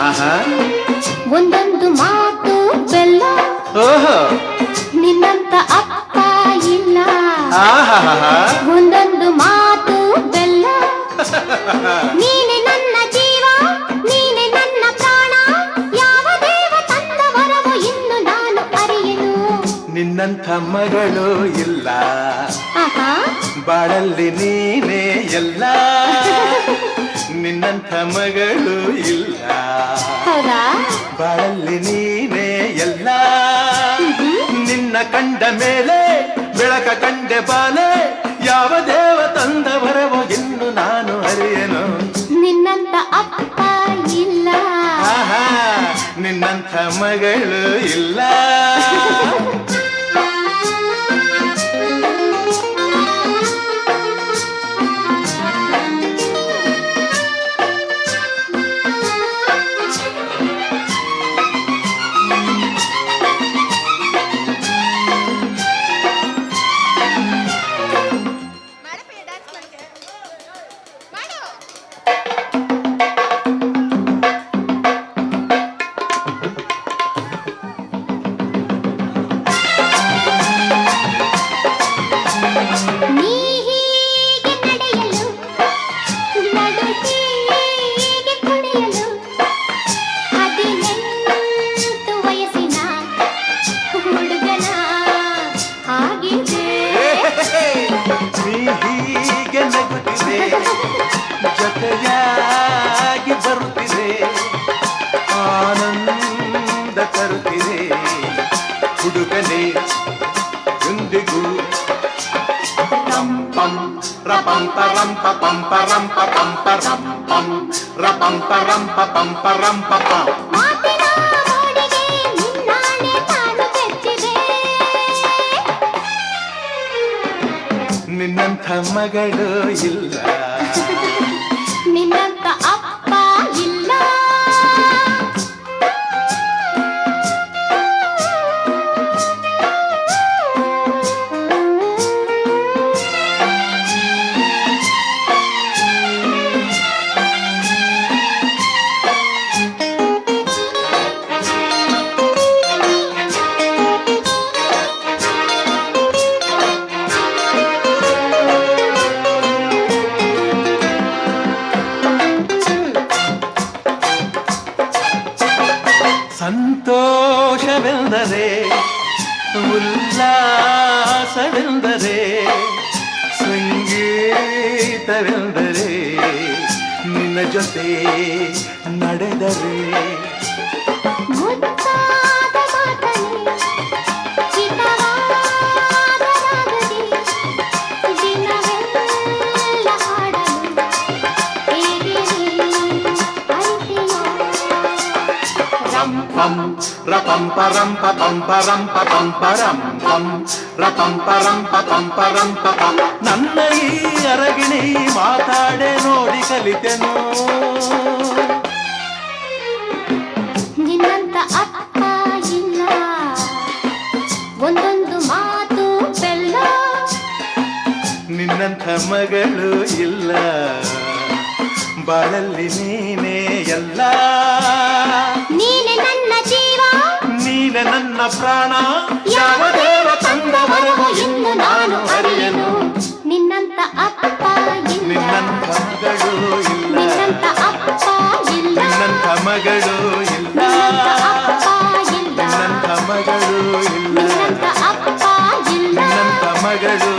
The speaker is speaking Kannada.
ಆಹಾ. ಒಂದೊಂದು ಮಾತು ಬೆಲ್ಲ. ಓಹೋ. ನಿನ್ನಂತ ಅಪ್ಪ ಇಲ್ಲ. ಒಂದೊಂದು ಮಾತು ಬೆಲ್ಲ. ನೀನೆ ನನ್ನ ಜೀವ ನೀನೆ ನನ್ನ ಪ್ರಾಣ. ಯಾವ ದೇವ ತಂದ ವರವು ಇನ್ನು ನಾನು ಅರಿಯನು. ನಿನ್ನಂತ ಮಗಳು ಇಲ್ಲ. ಬಾಳಲ್ಲಿ ನೀನೇ ಎಲ್ಲ. ನಿನ್ನಂಥ ಮಗಳು ಇಲ್ಲ. ಬಾಳಲ್ಲಿ ನೀನೇ ಎಲ್ಲ. ನಿನ್ನ ಕಂಡ ಮೇಲೆ ಬೆಳಕ ಕಂಡೆ ಬಾಲೆ ಯಾವ ದೇವ ತಂದ ಬರವೋ ಇನ್ನು ನಾನು ಅರಿಯನು. ನಿನ್ನಂತ ಅಪ್ಪ ಇಲ್ಲ. ನಿನ್ನಂಥ ಮಗಳು ಇಲ್ಲ. ಆನಂದ ತರುತ್ತಿದೆ ಹುಡುಗನೇ ಎಂದಿಗೂ ಪಂ ಪಂ ರಪಂಪ ರಂಪ ಪಂಪ ರಂಪ ಪಂಪ ರಂ ಪಂ ರಪಂಪ ರಂಪ ಪಂಪ ರಂಪ ಪಂ ಮಾತಿನ ಮೋಡಿಗೆ ನಿನ್ನಾಣೆ ನಾನು ಬೆಚ್ಚಿದೆ ನಿನ್ನಂಥ ಮಗಳು ಇಲ್ಲ ಸಂತೋಷವೆಂದರೆ ಉಲ್ಲಾಸವೆಂದರೆ ಸಂಗೀತವೆಂದರೆ ನಿನ್ನ ಜೊತೆ ನಡೆದರೆ. ರಂ ಪಂ ರಪಂಪ pam ಪಂಪ pam param ರಂ ಪಂ param pam ಪಂಪ pam. ನನ್ನ ಈ ಅರಗಿಣಿ ಮಾತಾಡೆ ನೋಡಿ ಕಲಿತೆನು. ನಿನ್ನಂತ ಅಪ್ಪ ಇಲ್ಲ. ಒಂದೊಂದು ಮಾತು ಬೆಲ್ಲ. ನಿನ್ನಂಥ ಮಗಳು ಇಲ್ಲ. ಬಾಳಲ್ಲಿ ನೀನೇ ಎಲ್ಲ. ನೀನೆ ನನ್ನ ಪ್ರಾಣ. ಯಾವ ದೇವ ತಂದವರೆಗೂ ಇನ್ನು ನಾನು ಅರಿಯನು? ನಿನ್ನಂತ ಅಪ್ಪ ಇಲ್ಲ. ನಿನ್ನಂತ ಮಗಳು ಇಲ್ಲ. ನಿನ್ನಂತ ಅಪ್ಪ ಇಲ್ಲ. ನಿನ್ನಂತ ಮಗಳು ಇಲ್ಲ. ನಿನ್ನಂತ ಅಪ್ಪ ಇಲ್ಲ. ನಿನ್ನಂತ ಮಗಳು ಇಲ್ಲ. ನಿನ್ನಂತ ಅಪ್ಪ ಇಲ್ಲ. ನಿನ್ನಂತ ಮಗಳು